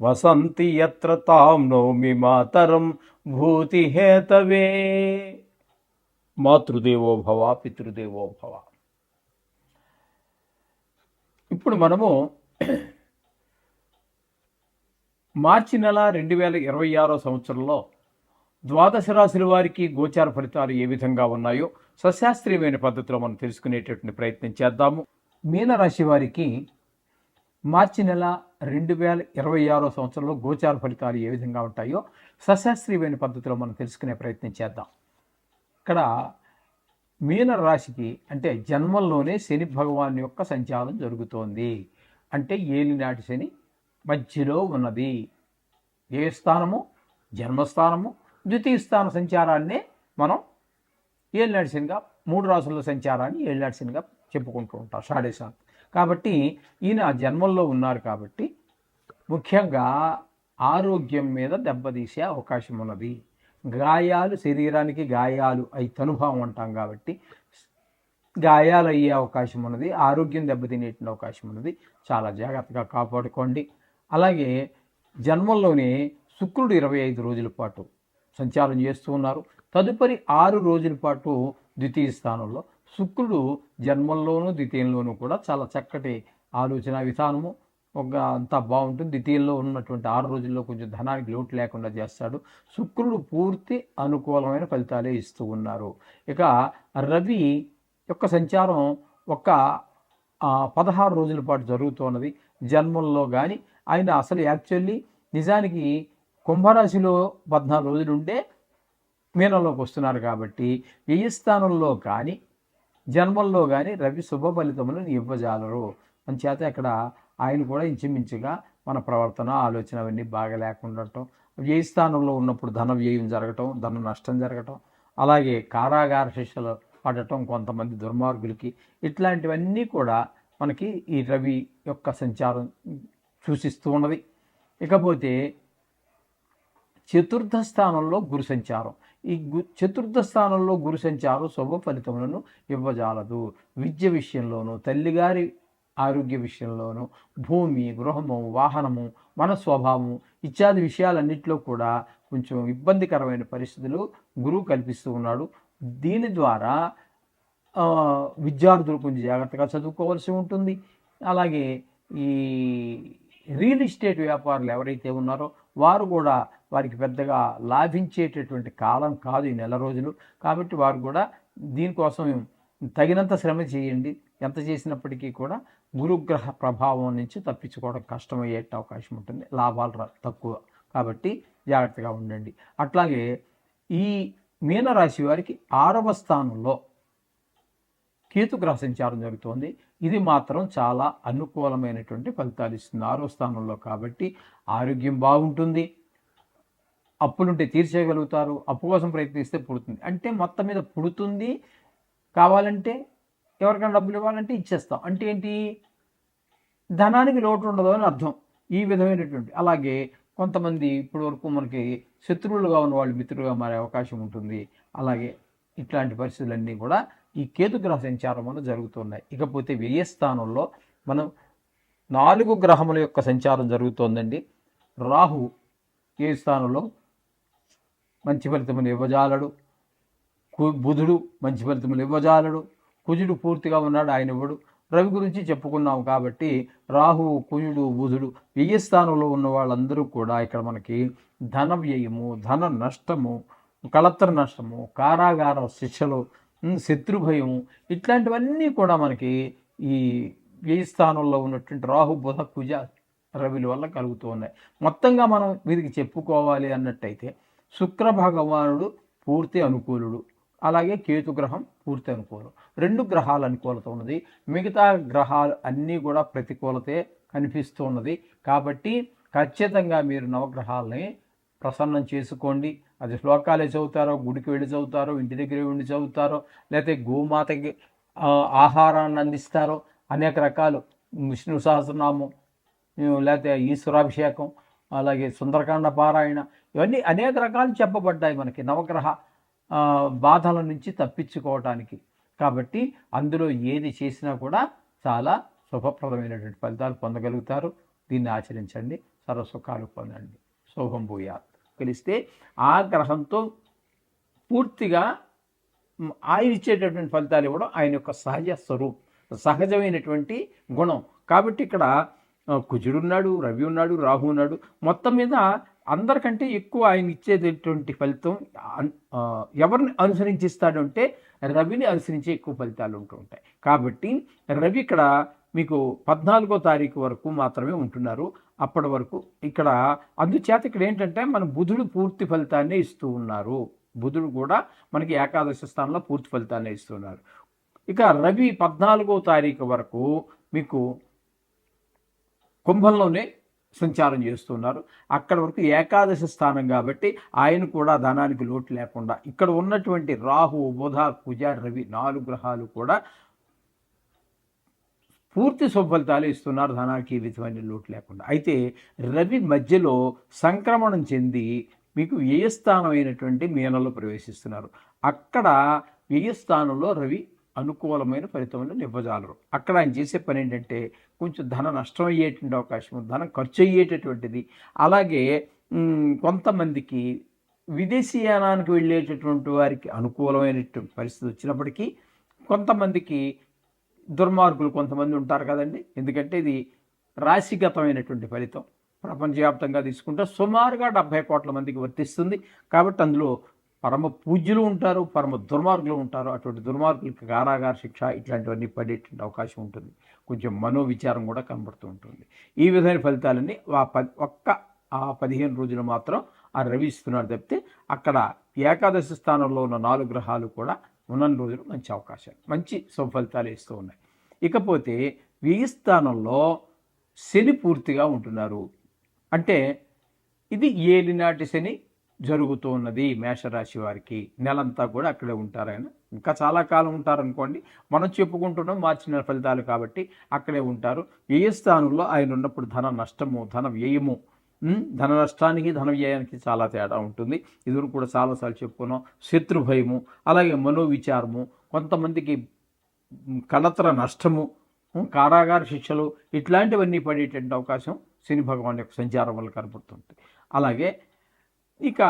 వసంతి ఎత్ర తాం నౌమి మాతరం భూతి హేతవే మాతృదేవో భవ పితృదేవో భవ. ఇప్పుడు మనము మార్చి నెల రెండు వేల ఇరవై ఆరో సంవత్సరంలో ద్వాదశ రాశుల వారికి గోచార ఫలితాలు ఏ విధంగా ఉన్నాయో సశాస్త్రీయమైన పద్ధతిలో మనం తెలుసుకునేటటువంటి ప్రయత్నం చేద్దాము. మీనరాశి వారికి మార్చి నెల రెండు వేల ఇరవై ఆరో సంవత్సరంలో గోచార ఫలితాలు ఏ విధంగా ఉంటాయో సశాస్త్రీయమైన పద్ధతిలో మనం తెలుసుకునే ప్రయత్నం చేద్దాం. ఇక్కడ మీన రాశికి అంటే జన్మంలోనే శని భగవాన్ యొక్క సంచారం జరుగుతోంది. అంటే ఏలినాటి శని మధ్యలో ఉన్నది. ఏ స్థానము? జన్మస్థానము. ద్వితీయ స్థాన సంచారాన్నే మనం ఏలినాటి శనిగా మూడు రాసుల సంచారాన్ని ఏలినాటి శనిగా చెప్పుకుంటూ ఉంటాం. షాడేశాంత్. కాబట్టి ఈయన జన్మంలో ఉన్నారు కాబట్టి ముఖ్యంగా ఆరోగ్యం మీద దెబ్బతీసే అవకాశం ఉన్నది. గాయాలు శరీరానికి గాయాలు అవి తనుభావం అంటాం కాబట్టి గాయాలు అయ్యే అవకాశం ఉన్నది ఆరోగ్యం దెబ్బతినేటువంటి అవకాశం ఉన్నది. చాలా జాగ్రత్తగా కాపాడుకోండి. అలాగే జన్మంలోనే శుక్రుడు ఇరవై ఐదు రోజుల పాటు సంచారం చేస్తూ ఉన్నారు. తదుపరి ఆరు రోజుల పాటు ద్వితీయ స్థానంలో శుక్రుడు జన్మంలోనూ ద్వితీయంలోనూ కూడా చాలా చక్కటి ఆలోచన విధానము. ఒక అంతా బాగుంటుంది. ద్వితీయంలో ఉన్నటువంటి ఆరు రోజుల్లో కొంచెం ధనానికి లోటు లేకుండా చేస్తాడు. శుక్రుడు పూర్తి అనుకూలమైన ఫలితాలే ఇస్తూ ఉన్నారు. ఇక రవి యొక్క సంచారం ఒక పదహారు రోజుల పాటు జరుగుతున్నది. జన్మంలో కానీ ఆయన అసలు యాక్చువల్లీ నిజానికి కుంభరాశిలో పద్నాలుగు రోజులు ఉంటే మీనంలోకి వస్తున్నారు కాబట్టి వ్యయ స్థానంలో కానీ జన్మల్లో కానీ రవి శుభ ఫలితములను ఇవ్వజాలరు. అంచేత ఇక్కడ ఆయన కూడా ఇంచుమించుగా మన ప్రవర్తన ఆలోచన అవన్నీ బాగా లేకుండా ఉండటం వ్యయ స్థానంలో ఉన్నప్పుడు ధన వ్యయం జరగటం ధన నష్టం జరగటం అలాగే కారాగార శిక్షలు పడటం కొంతమంది దుర్మార్గులకి ఇట్లాంటివన్నీ కూడా మనకి ఈ రవి యొక్క సంచారం సూచిస్తూ ఉన్నది. ఇకపోతే చతుర్థ స్థానంలో గురు సంచారం. ఈ గు చతుర్థ స్థానంలో గురు సంచారం శుభ ఫలితములను ఇవ్వజాలదు. విద్య విషయంలోనూ తల్లిగారి ఆరోగ్య విషయంలోనూ భూమి గృహము వాహనము మన స్వభావము ఇత్యాది విషయాలన్నింటిలో కూడా కొంచెం ఇబ్బందికరమైన పరిస్థితులు గురువు కల్పిస్తూ ఉన్నాడు. దీని ద్వారా విద్యార్థులు కొంచెం జాగ్రత్తగా చదువుకోవాల్సి ఉంటుంది. అలాగే ఈ రియల్ ఎస్టేట్ వ్యాపారులు ఎవరైతే ఉన్నారో వారు కూడా వారికి పెద్దగా లాభించేటటువంటి కాలం కాదు ఈ నెల రోజులు. కాబట్టి వారు కూడా దీనికోసం తగినంత శ్రమ చేయండి. ఎంత చేసినప్పటికీ కూడా గురుగ్రహ ప్రభావం నుంచి తప్పించుకోవడం కష్టమయ్యే అవకాశం ఉంటుంది. లాభాలు రా- తక్కువ. కాబట్టి జాగ్రత్తగా ఉండండి. అట్లాగే ఈ మీనరాశి వారికి ఆరవ స్థానంలో కేతుగ్రహ సంచారం జరుగుతోంది. ఇది మాత్రం చాలా అనుకూలమైనటువంటి ఫలితాలు ఇస్తుంది. ఆరో స్థానంలో కాబట్టి ఆరోగ్యం బాగుంటుంది. అప్పులుంటే తీర్చేయగలుగుతారు అప్పు కోసం ప్రయత్నిస్తే పుడుతుంది. అంటే మొత్తం మీద పుడుతుంది కావాలంటే ఎవరికైనా డబ్బులు ఇవ్వాలంటే ఇచ్చేస్తాం. అంటే ఏంటి? ధనానికి లోటు ఉండదు అని అర్థం. ఈ విధమైనటువంటి అలాగే కొంతమంది ఇప్పటి వరకు మనకి శత్రువులుగా ఉన్న వాళ్ళు మిత్రులుగా మారే అవకాశం ఉంటుంది. అలాగే ఇట్లాంటి పరిస్థితులన్నీ కూడా ఈ కేతుగ్రహ సంచారం వల్ల జరుగుతున్నాయి. ఇకపోతే వ్యయ స్థానంలో మనం నాలుగు గ్రహముల యొక్క సంచారం జరుగుతోందండి. రాహు ఏ స్థానంలో మంచి ఫలితములు ఇవ్వజాలడు. కు- బుధుడు మంచి ఫలితములు ఇవ్వజాలడు. కుజుడు పూర్తిగా ఉన్నాడు ఆయన ఇవ్వడు. రవి గురించి చెప్పుకున్నాం కాబట్టి రాహు కుజుడు బుధుడు వ్యయ స్థానంలో ఉన్న వాళ్ళందరూ కూడా ఇక్కడ మనకి ధన వ్యయము ధన నష్టము కళత్ర నష్టము కారాగారం శిక్షలు శత్రుభయము ఇట్లాంటివన్నీ కూడా మనకి ఈ వ్యయ స్థానంలో ఉన్నటువంటి రాహు బుధ కుజ రవిల వల్ల కలుగుతూ ఉన్నాయి. మొత్తంగా మనం వీరికి చెప్పుకోవాలి అన్నట్టయితే శుక్ర భగవానుడు పూర్తి అనుకూలుడు. అలాగే కేతు గ్రహం పూర్తి అనుకూలం. రెండు గ్రహాల అనుకూలత ఉన్నది. మిగతా గ్రహాలు అన్నీ కూడా ప్రతికూలతే కనిపిస్తూ ఉన్నది కాబట్టి ఖచ్చితంగా మీరు నవగ్రహాలని ప్రసన్నం చేసుకోండి. అది శ్లోకాలే చదువుతారో గుడికి వెళ్ళి చదువుతారో ఇంటి దగ్గర ఉండి చదువుతారో లేకపోతే గోమాతకి ఆహారాన్ని అందిస్తారో అనేక రకాలు. విష్ణు సహస్రనామం లేకపోతే ఈశ్వరాభిషేకం అలాగే సుందరకాండ పారాయణ ఇవన్నీ అనేక రకాలు చెప్పబడ్డాయి మనకి నవగ్రహ బాధల నుంచి తప్పించుకోవటానికి. కాబట్టి అందులో ఏది చేసినా కూడా చాలా శుభప్రదమైనటువంటి ఫలితాలు పొందగలుగుతారు. దీన్ని ఆచరించండి. సర్వసుఖాలు పొందండి. శోభం భూయాత్. కలిస్తే ఆ గ్రహంతో పూర్తిగా ఆయన ఇచ్చేటటువంటి ఫలితాలు ఇవ్వడం ఆయన యొక్క సహజ స్వరూపం సహజమైనటువంటి గుణం. కాబట్టి ఇక్కడ కుజుడున్నాడు రవి ఉన్నాడు రాహు ఉన్నాడు. మొత్తం మీద అందరికంటే ఎక్కువ ఆయన ఇచ్చేటటువంటి ఫలితం ఎవరిని అనుసరించిస్తాడు అంటే రవిని అనుసరించే ఎక్కువ ఫలితాలు ఉంటూ ఉంటాయి. కాబట్టి రవి ఇక్కడ మీకు పద్నాలుగో తారీఖు వరకు మాత్రమే ఉంటున్నారు. అప్పటి వరకు ఇక్కడ అందుచేత ఇక్కడ ఏంటంటే మన బుధుడు పూర్తి ఫలితాన్ని ఇస్తూ ఉన్నారు. బుధుడు కూడా మనకి ఏకాదశి స్థానంలో పూర్తి ఫలితాన్ని ఇస్తున్నారు. ఇక రవి పద్నాలుగో తారీఖు వరకు మీకు కుంభంలోనే సంచారం చేస్తున్నారు. అక్కడ వరకు ఏకాదశి స్థానం కాబట్టి ఆయన కూడా ధనానికి లోటు లేకుండా ఇక్కడ ఉన్నటువంటి రాహు బుధ కుజ రవి నాలుగు గ్రహాలు కూడా పూర్తి సుఫలితాలు ఇస్తున్నారు. ధనానికి ఈ విధమైన లోటు లేకుండా. అయితే రవి మధ్యలో సంక్రమణం చెంది మీకు వ్యయస్థానమైనటువంటి మీనలో ప్రవేశిస్తున్నారు. అక్కడ వ్యయస్థానంలో రవి అనుకూలమైన ఫలితములను ఇవ్వజాలరు అక్కడ ఆయన చేసే పని ఏంటంటే కొంచెం ధన నష్టం అయ్యేటువంటి అవకాశం ధనం ఖర్చు అయ్యేటటువంటిది. అలాగే కొంతమందికి విదేశీయానానికి వెళ్ళేటటువంటి వారికి అనుకూలమైనటువంటి పరిస్థితి వచ్చినప్పటికీ కొంతమందికి దుర్మార్గులు కొంతమంది ఉంటారు కదండి. ఎందుకంటే ఇది రాశిగతమైనటువంటి ఫలితం. ప్రపంచవ్యాప్తంగా తీసుకుంటే సుమారుగా డెబ్భై కోట్ల మందికి వర్తిస్తుంది. కాబట్టి అందులో పరమ పూజ్యులు ఉంటారు పరమ దుర్మార్గులు ఉంటారు. అటువంటి దుర్మార్గులకు కారాగార శిక్ష ఇట్లాంటివన్నీ పడేటువంటి అవకాశం ఉంటుంది. కొంచెం మనోవిచారం కూడా కనబడుతూ ఉంటుంది. ఈ విధమైన ఫలితాలన్నీ ఆ పది ఒక్క ఆ పదిహేను రోజులు మాత్రం ఆ రవి ఇస్తున్నాడు తప్పితే అక్కడ ఏకాదశి స్థానంలో ఉన్న నాలుగు గ్రహాలు కూడా ఉన్న రోజులు మంచి అవకాశాలు మంచి సుఫలితాలు ఇస్తూ ఉన్నాయి. ఇకపోతే వెయ్యి స్థానంలో శని పూర్తిగా ఉంటున్నారు. అంటే ఇది ఏలినాటి శని జరుగుతూ ఉన్నది మేషరాశి వారికి. నెలంతా కూడా అక్కడే ఉంటారు ఆయన. ఇంకా చాలా కాలం ఉంటారనుకోండి మనం చెప్పుకుంటున్నాం మార్చి నెల ఫలితాలు కాబట్టి అక్కడే ఉంటారు. వ్యయ స్థానంలో ఆయన ఉన్నప్పుడు ధన నష్టము ధన వ్యయము ధన నష్టానికి ధన వ్యయానికి చాలా తేడా ఉంటుంది. ఇది కూడా చాలాసార్లు చెప్పుకున్నాం శత్రు భయము అలాగే మనోవిచారము కొంతమందికి ఉమ్, నష్టము కారాగార శిక్షలు ఇట్లాంటివన్నీ పడేటువంటి అవకాశం శని భగవాన్ యొక్క సంచారం వల్ల కనపడుతుంది అలాగే ఇక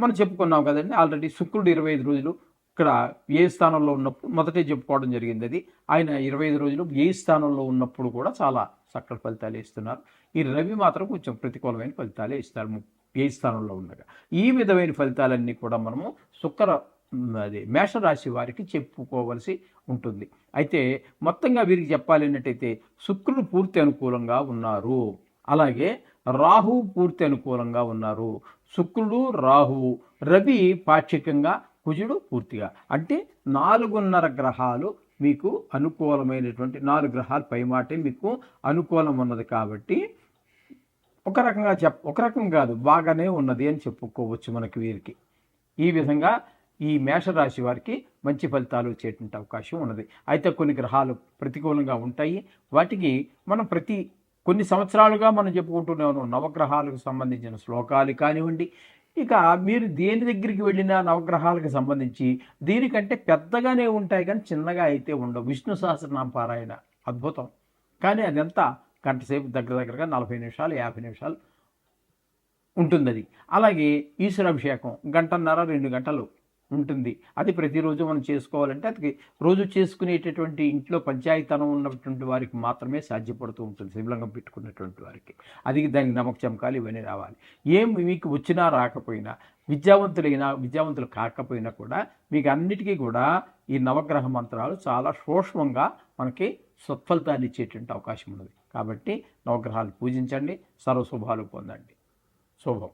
మనం చెప్పుకున్నాం కదండి ఆల్రెడీ శుక్రుడు ఇరవై ఐదు రోజులు ఇక్కడ ఏ స్థానంలో ఉన్నప్పుడు మొదటే చెప్పుకోవడం జరిగింది అది. ఆయన ఇరవై ఐదు రోజులు ఏ స్థానంలో ఉన్నప్పుడు కూడా చాలా చక్కటి ఫలితాలు ఇస్తున్నారు. ఈ రవి మాత్రం కొంచెం ప్రతికూలమైన ఫలితాలే ఇస్తారు ఏ స్థానంలో ఉండగా. ఈ విధమైన ఫలితాలన్నీ కూడా మనము శుక్ర అది మేషరాశి వారికి చెప్పుకోవలసి ఉంటుంది. అయితే మొత్తంగా వీరికి చెప్పాలి అన్నట్టయితే శుక్రుడు పూర్తి అనుకూలంగా ఉన్నారు. అలాగే రాహు పూర్తి అనుకూలంగా ఉన్నారు. శుక్రుడు రాహువు. రవి పాక్షికంగా కుజుడు పూర్తిగా. అంటే నాలుగున్నర గ్రహాలు మీకు అనుకూలమైనటువంటి నాలుగు గ్రహాలు పైమాటే మీకు అనుకూలం ఉన్నది కాబట్టి ఒక రకంగా చెప్ ఒక రకం కాదు బాగానే ఉన్నది అని చెప్పుకోవచ్చు మనకి వీరికి. ఈ విధంగా ఈ మేషరాశి వారికి మంచి ఫలితాలు వచ్చేటువంటి అవకాశం ఉన్నది. అయితే కొన్ని గ్రహాలు ప్రతికూలంగా ఉంటాయి. వాటికి మనం ప్రతి కొన్ని సంవత్సరాలుగా మనం చెప్పుకుంటున్నాము నవగ్రహాలకు సంబంధించిన శ్లోకాలు కానివ్వండి. ఇక మీరు దేని దగ్గరికి వెళ్ళినా నవగ్రహాలకు సంబంధించి దీనికంటే పెద్దగానే ఉంటాయి కానీ చిన్నగా అయితే ఉండవు. విష్ణు సహస్రనామ పారాయణ అద్భుతం. కానీ అదంతా గంటసేపు దగ్గర దగ్గరగా నలభై నిమిషాలు యాభై నిమిషాలు ఉంటుంది అది అలాగే ఈశ్వరాభిషేకం గంటన్నర రెండు గంటలు ఉంటుంది. అది ప్రతిరోజు మనం చేసుకోవాలంటే అది రోజు చేసుకునేటటువంటి ఇంట్లో పంచాయతనం ఉన్నటువంటి వారికి మాత్రమే సాధ్యపడుతూ ఉంటుంది. శివలింగం పెట్టుకున్నటువంటి వారికి. అది దానికి నమ్మక చమకాలు ఇవన్నీ రావాలి. ఏం మీకు వచ్చినా రాకపోయినా విద్యావంతులైనా విద్యావంతులు కాకపోయినా కూడా మీకు అన్నిటికీ కూడా ఈ నవగ్రహ మంత్రాలు చాలా సూక్ష్మంగా మనకి సత్ఫలితాన్ని ఇచ్చేటువంటి అవకాశం ఉన్నది. కాబట్టి నవగ్రహాలు పూజించండి సర్వశుభాలు పొందండి. శుభం.